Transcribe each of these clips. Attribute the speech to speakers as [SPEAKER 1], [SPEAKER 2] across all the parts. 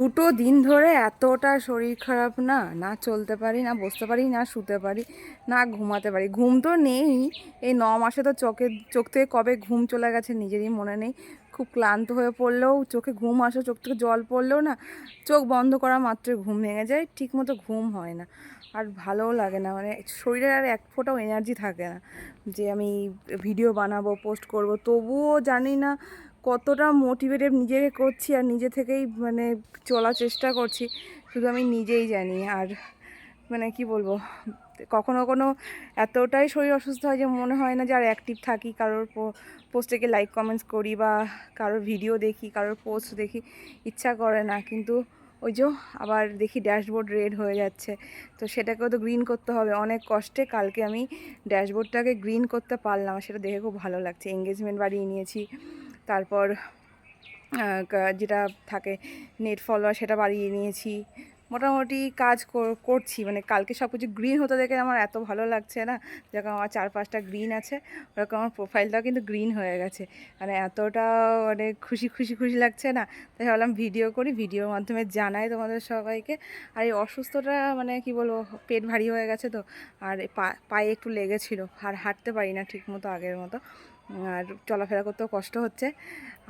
[SPEAKER 1] দুটো দিন ধরে এতটা শরীর খারাপ না না চলতে পারি, না বসতে পারি, না শুতে পারি, না ঘুমাতে পারি। ঘুম তো নেই, এই ন মাসে তো চোখে, চোখ থেকে কবে ঘুম চলে গেছে নিজেরই মনে নেই। খুব ক্লান্ত হয়ে পড়লেও চোখে ঘুম আসে, চোখ থেকে জল পড়লেও না চোখ বন্ধ করা মাত্রই ঘুম ভেঙে যায় ঠিক মতো ঘুম হয় না। আর ভালোও লাগে না মানে শরীরে আর এক ফোঁটাও এনার্জি থাকে না। যে আমি ভিডিও বানাবো পোস্ট করব, তবুও জানি না কতটা মোটিভেটেড নিজেকে করছি আর নিজে থেকেই মানে চলার চেষ্টা করছি, শুধু আমি নিজেই জানি। আর মানে কি বলব, কখনো কখনো এতটাই শরীর অসুস্থ হয় যে মনে হয় না যে আর অ্যাক্টিভ থাকি, কারোর পোস্টে লাইক কমেন্টস করি বা কারোর ভিডিও দেখি, কারোর পোস্ট দেখি, ইচ্ছা করে না। কিন্তু ওই যে আবার দেখি ড্যাশবোর্ড রেড হয়ে যাচ্ছে, তো সেটাকেও তো গ্রিন করতে হবে। অনেক কষ্টে কালকে আমি ড্যাশবোর্ডটাকে গ্রিন করতে পারলাম, সেটা দেখে খুব ভালো লাগছে। এঙ্গেজমেন্ট বাড়িয়ে নিয়েছি। তারপর যেটা থাকে নেট ফলোয়ার সেটা বাড়িয়ে নিয়েছি। মোটামুটি কাজ কর- করছি মানে কালকে সব কিছু গ্রিন হতে দেখে আমার এত ভালো লাগছে না, যেরকম আমার চার পাঁচটা গ্রিন আছে, ওরকম আমার প্রোফাইলটাও কিন্তু গ্রিন হয়ে গেছে। মানে এতটা মানে খুশি খুশি খুশি লাগছে না। তাই ভাবলাম ভিডিও করি ভিডিওর মাধ্যমে জানাই তোমাদের সবাইকে। আর এই অসুস্থটা মানে কি বলব, পেট ভারী হয়ে গেছে তো, আর পায়ে একটু লেগেছিলো, আর হাঁটতে পারি না ঠিক মতো আগের মতো। আর চলাফেরা করতেও কষ্ট হচ্ছে।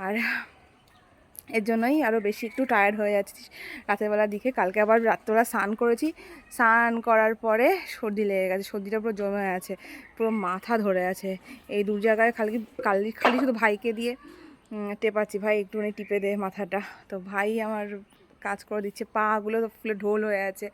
[SPEAKER 1] আর এর জন্যই আরও বেশি একটু টায়ার্ড হয়ে যাচ্ছি। রাতের বেলার দিকে কালকে আবার রাত্রবেলা স্নান করেছি। স্নান করার পরে সর্দি লেগে গেছে, সর্দিটা পুরো জমে আছে, পুরো মাথা ধরে আছে। এই দু জায়গায় খালি খালি খালি শুধু ভাইকে দিয়ে টেপাচ্ছি। ভাই একটুখানি টিপে দে মাথাটা। তো ভাই আমার কাজ করে দিচ্ছে। পাগুলো তো ফুলে ঢোল হয়ে আছে,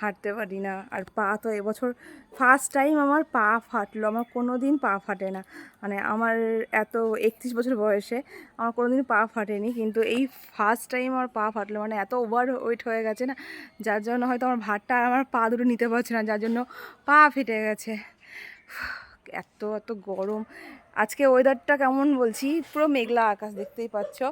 [SPEAKER 1] হাঁটতে পারি না। আর পা তো এবছর ফার্স্ট টাইম আমার পা ফাটলো, আমার কোনো দিন পা ফাটে না। মানে আমার এত একত্রিশ বছর বয়সে আমার কোনো দিন পা ফাটেনি, কিন্তু এই ফার্স্ট টাইম আমার পা ফাটলো মানে এত ওভার ওয়েট হয়ে গেছে না, যার জন্য হয়তো আমার ভাতটা আর আমার পা দুটো নিতে পারছে না, যার জন্য পা ফেটে গেছে। এত এত গরম। আজকে ওয়েদারটা কেমন বলছি? পুরো মেঘলা আকাশ দেখতেই পাচ্ছ।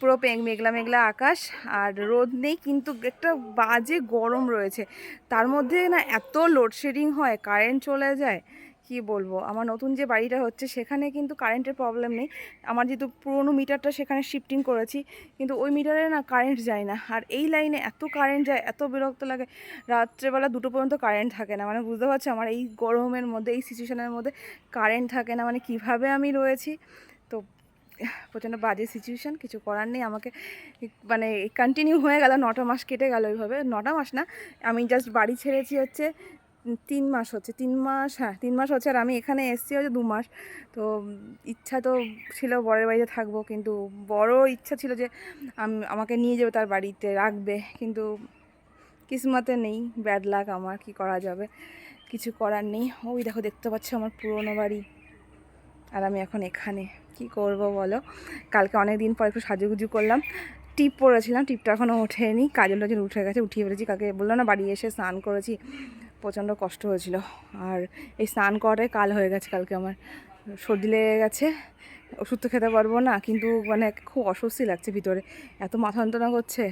[SPEAKER 1] পুরো মেঘলা মেঘলা আকাশ। আর রোদ নেই, কিন্তু একটা বাজে গরম রয়েছে। তার মধ্যে না এত লোডশেডিং হয় কারেন্ট চলে যায়। কি বলব? আমার নতুন যে বাড়িটা হচ্ছে সেখানে কিন্তু কারেন্টের প্রবলেম নেই। আমার যেহেতু পুরোনো মিটারটা সেখানে শিফটিং করেছি, কিন্তু ওই মিটারে না কারেন্ট যায় না। আর এই লাইনে এত কারেন্ট যায়, এত বিরক্ত লাগে। রাত্রেবেলা দুটো পর্যন্ত কারেন্ট থাকে না। মানে বুঝতে পারছ? আমার এই গরমের মধ্যে, এই সিচুয়েশনের মধ্যে কারেন্ট থাকে না। মানে কীভাবে আমি রয়েছি? তো প্রচণ্ড বাজে সিচুয়েশান কিছু করার নেই। আমাকে মানে কন্টিনিউ হয়ে গেল। নটা মাস কেটে গেল ওইভাবে। নটা মাস না, আমি জাস্ট বাড়ি ছেড়েছি হচ্ছে তিন মাস হচ্ছে, তিন মাস হ্যাঁ তিন মাস হচ্ছে আর আমি এখানে এসেছি হচ্ছে দু মাস। তো ইচ্ছা তো ছিল বরের বাড়িতে থাকব, কিন্তু বড় ইচ্ছা ছিল যে আম- আমাকে নিয়ে যাবে তার বাড়িতে, রাখবে, কিন্তু কিসমতে নেই ব্যাড লাক আমার, কি করা যাবে? কিছু করার নেই। ওই দেখো, দেখতে পাচ্ছ আমার পুরনো বাড়ি। আর আমি এখন এখানে, কি করব বলো? কালকে অনেক দিন পর একটু সাজুগুজু করলাম। টিপ পরেছিলাম, টিপটা এখনও ওঠেনি, কাজল টাজল উঠে গেছে, উঠিয়ে ফেলেছি কাকে বলল না বাড়ি এসে স্নান করেছি। প্রচণ্ড কষ্ট হয়েছিল। আর এই স্নান করাটাই কাল হয়ে গেছে কালকে আমার। সর্দি লেগে গেছে, ওষুধ তো খেতে পারব না, কিন্তু মানে খুব অস্বস্তি লাগছে ভিতরে। এত মাথা যন্ত্রণা করছে।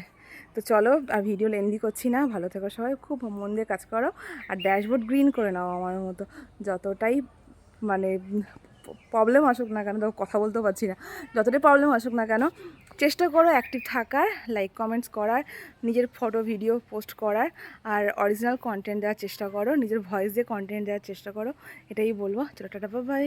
[SPEAKER 1] তো চলো, আর ভিডিও লেন্দি করছি না। ভালো থেকো সবাই, খুব মন দিয়ে কাজ করো। আর ড্যাশবোর্ড গ্রিন করে নাও আমার মতো। যতটাই মানে প্রবলেম আসুক না কেন, তো কথা বলতেও পারছি না। যতটাই প্রবলেম আসুক না কেন চেষ্টা করো অ্যাক্টিভ থাকার লাইক কমেন্টস করার, নিজের ফটো ভিডিও পোস্ট করার, আর অরিজিনাল কন্টেন্ট দেওয়ার চেষ্টা করো, নিজের ভয়েস দিয়ে কন্টেন্ট দেওয়ার চেষ্টা করো, এটাই বলব। চলো, টাটা বাই